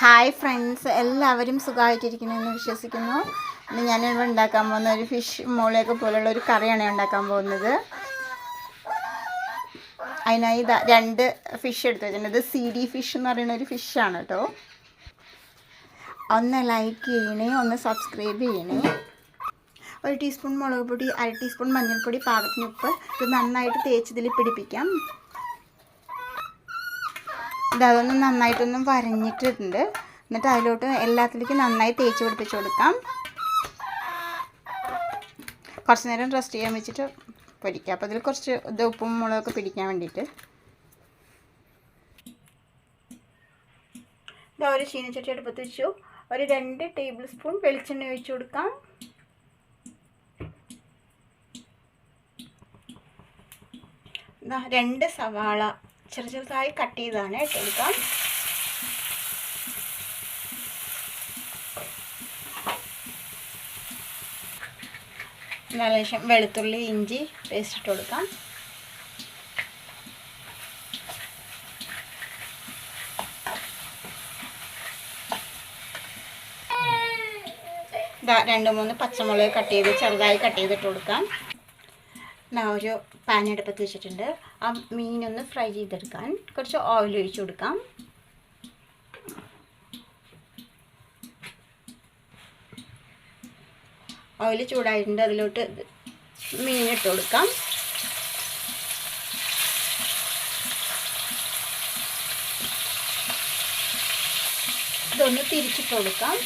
Hi friends എല്ലാവരും സുഖമായിട്ടിരിക്കണമെന്ന് വിശ്വസിക്കുന്നു. ഇന്ന് ഞാനിവിടെ ഉണ്ടാക്കാൻ പോകുന്ന ഒരു ഫിഷ് മോളിയൊക്കെ പോലുള്ള ഒരു കറിയാണ് ഉണ്ടാക്കാൻ പോകുന്നത്. അതിനായി രണ്ട് ഫിഷ് എടുത്ത് വെച്ചിട്ടുണ്ട്. ഇത് സി ഡി ഫിഷ് എന്ന് പറയുന്ന ഒരു ഫിഷാണ് കേട്ടോ. ഒന്ന് ലൈക്ക് ചെയ്യണേ ഒന്ന് സബ്സ്ക്രൈബ് ചെയ്യണേ. ഒരു ടീസ്പൂൺ മുളക് പൊടി അര ടീസ്പൂൺ മഞ്ഞൾപ്പൊടി പാകത്തിന് ഉപ്പ്. ഇത് നന്നായിട്ട് തേച്ചതിൽ പിടിപ്പിക്കാം. ഇത് അതൊന്ന് നന്നായിട്ടൊന്ന് വരഞ്ഞിട്ടിട്ടുണ്ട്. എന്നിട്ട് അതിലോട്ട് എല്ലാത്തിലേക്കും നന്നായി തേച്ച് പിടിപ്പിച്ച് കൊടുക്കാം. കുറച്ച് നേരം റെസ്റ്റ് ചെയ്യാൻ വെച്ചിട്ട് പൊരിക്കാം. അപ്പോൾ അതിൽ കുറച്ച് ഇത് ഉപ്പും മുളകൊക്കെ പിടിക്കാൻ വേണ്ടിയിട്ട്. ഇതാ ഒരു ചീനച്ചട്ടി എടുപ്പത്ത് വെച്ചു. ഒരു രണ്ട് ടേബിൾ സ്പൂൺ വെളിച്ചെണ്ണ ഒഴിച്ച് കൊടുക്കാം. രണ്ട് സവാള. ചെറു ചെറുതായി കട്ട് ചെയ്താണ് എടുക്കാം. നല്ല ശേഷം വെളുത്തുള്ളി ഇഞ്ചി പേസ്റ്റ് ഇട്ട് കൊടുക്കാം. രണ്ട് മൂന്ന് പച്ചമുളക് കട്ട് ചെയ്ത് ചെറുതായി കട്ട് ചെയ്തിട്ട് കൊടുക്കാം. ഒരു പാൻ അടുപ്പത്ത് വെച്ചിട്ടുണ്ട്. ആ മീനൊന്ന് ഫ്രൈ ചെയ്തെടുക്കാൻ കുറച്ച് ഓയിൽ ഒഴിച്ചു കൊടുക്കാം. ഓയിൽ ചൂടായിട്ടുണ്ട് അതിലോട്ട് മീൻ കൊടുക്കാം. ഇതൊന്ന് തിരിച്ചിട്ട് കൊടുക്കാം.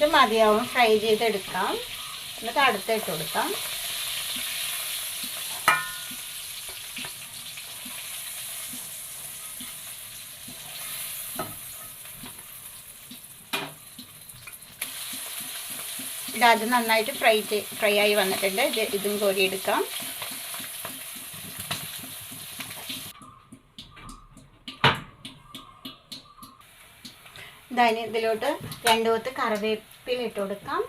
ഇത് മതിയാവും ഫ്രൈ ചെയ്തെടുക്കാം. എന്നിട്ട് അടുത്തിട്ട് കൊടുക്കാം. ഇത് അത് നന്നായിട്ട് ഫ്രൈ ഫ്രൈ ആയി വന്നിട്ടുണ്ട്. ഇത് ഇതും കോരിയെടുക്കാം ഇതായി ഇതിലോട്ട് രണ്ടു കൊത്ത് കറിവേപ്പില ഇട്ട് കൊടുക്കാം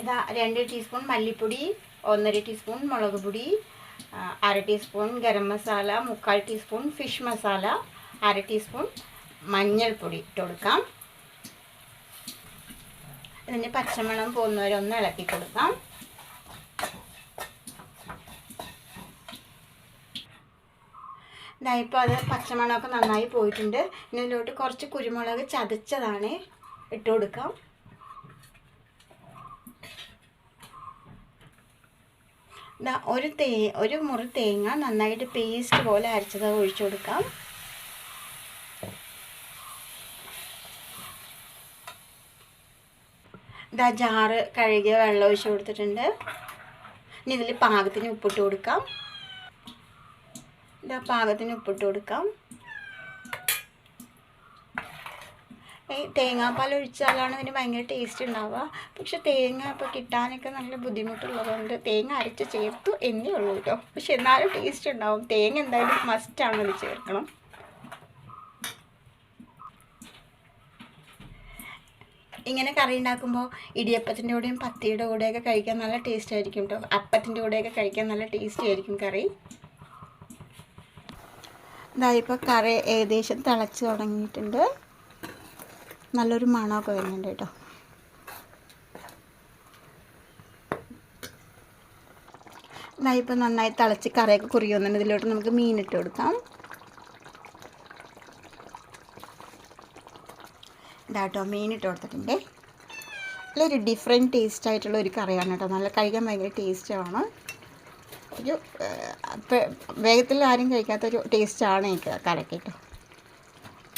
ഇതാ രണ്ട് ടീസ്പൂൺ മല്ലിപ്പൊടി ഒന്നര ടീസ്പൂൺ മുളക് പൊടി അര ടീസ്പൂൺ ഗരം മസാല മുക്കാൽ ടീസ്പൂൺ ഫിഷ് മസാല അര ടീസ്പൂൺ മഞ്ഞൾപ്പൊടി ഇട്ട് കൊടുക്കാം ഇതിന് പച്ചമണം പോകുന്നവരെ ഒന്ന് ഇളക്കി കൊടുക്കാം ഇതാ ഇപ്പോൾ അത് പച്ചമണമൊക്കെ നന്നായി പോയിട്ടുണ്ട്. ഇതിലോട്ട് കുറച്ച് കുരുമുളക് ചതച്ചതാണ് ഇട്ട് കൊടുക്കാം. ഇതാ ഒരു തേ ഒരു മുറി തേങ്ങ നന്നായിട്ട് പേസ്റ്റ് പോലെ അരച്ചത് ഒഴിച്ചു കൊടുക്കാം. ഇതാ ജാറ് കഴുകിയ വെള്ളം ഒഴിച്ചു കൊടുത്തിട്ടുണ്ട്. ഇനി ഇതിൽ പാകത്തിന് ഉപ്പിട്ട് കൊടുക്കാം. ഇതാ പാകത്തിന് ഉപ്പിട്ട് കൊടുക്കാം. ഈ തേങ്ങാപ്പാൽ ഒഴിച്ചാലാണ് ഇതിന് ഭയങ്കര ടേസ്റ്റ് ഉണ്ടാവുക. പക്ഷെ തേങ്ങ ഇപ്പോൾ കിട്ടാനൊക്കെ നല്ല ബുദ്ധിമുട്ടുള്ളതുകൊണ്ട് തേങ്ങ അരച്ച് ചേർത്തു എന്നേ ഉള്ളൂ കേട്ടോ പക്ഷെ എന്നാലും ടേസ്റ്റ് ഉണ്ടാവും. തേങ്ങ എന്തായാലും മസ്റ്റാണ് അത് ചേർക്കണം. ഇങ്ങനെ കറി ഉണ്ടാക്കുമ്പോൾ ഇടിയപ്പത്തിന്റെ കൂടെയും പത്തിയുടെ കൂടെയൊക്കെ കഴിക്കാൻ നല്ല ടേസ്റ്റ് ആയിരിക്കും കേട്ടോ അപ്പത്തിന്റെ കൂടെയൊക്കെ കഴിക്കാൻ നല്ല ടേസ്റ്റി ആയിരിക്കും കറി. ഇതാ ഇപ്പോൾ കറി ഏകദേശം തിളച്ച് തുടങ്ങിയിട്ടുണ്ട്. നല്ലൊരു മണമൊക്കെ വരുന്നുണ്ട് കേട്ടോ. ഇതായിപ്പോൾ നന്നായി തിളച്ച് കറിയൊക്കെ കുറിയുന്നുണ്ട്. ഇതിലോട്ട് നമുക്ക് മീനിട്ട് കൊടുക്കാം. ഇതാട്ടോ മീനിട്ട് കൊടുത്തിട്ടുണ്ട്. നല്ലൊരു ഡിഫറെന്റ് ടേസ്റ്റ് ആയിട്ടുള്ള ഒരു കറിയാണ് കേട്ടോ. നല്ല കഴിക്കാൻ ഭയങ്കര ടേസ്റ്റാണ് ഒരു വേഗത്തിൽ ആരും കഴിക്കാത്തൊരു ടേസ്റ്റാണ് എനിക്ക് കലക്കിട്ട് കേട്ടോ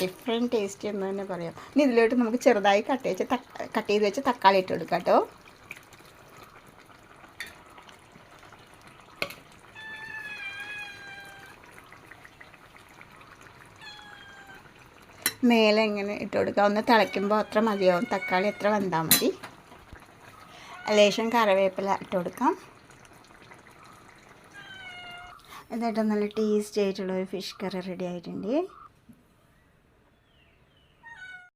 ഡിഫറെന്റ് ടേസ്റ്റ് എന്ന് തന്നെ പറയാം. ഇനി ഇതിലോട്ട് നമുക്ക് ചെറുതായി കട്ട് വെച്ച് കട്ട് ചെയ്ത് വെച്ച് തക്കാളി ഇട്ട് കൊടുക്കാം കേട്ടോ. മേലെ ഇങ്ങനെ ഇട്ട് കൊടുക്കുക ഒന്ന് തിളയ്ക്കുമ്പോൾ അത്ര മതിയാവും. തക്കാളി എത്ര വെന്താൽ മതി. ലേശം കറിവേപ്പില ഇട്ട് കൊടുക്കാം. എന്നിട്ട് നല്ല ടേസ്റ്റി ആയിട്ടുള്ള ഒരു ഫിഷ് കറി റെഡി ആയിട്ടുണ്ട്.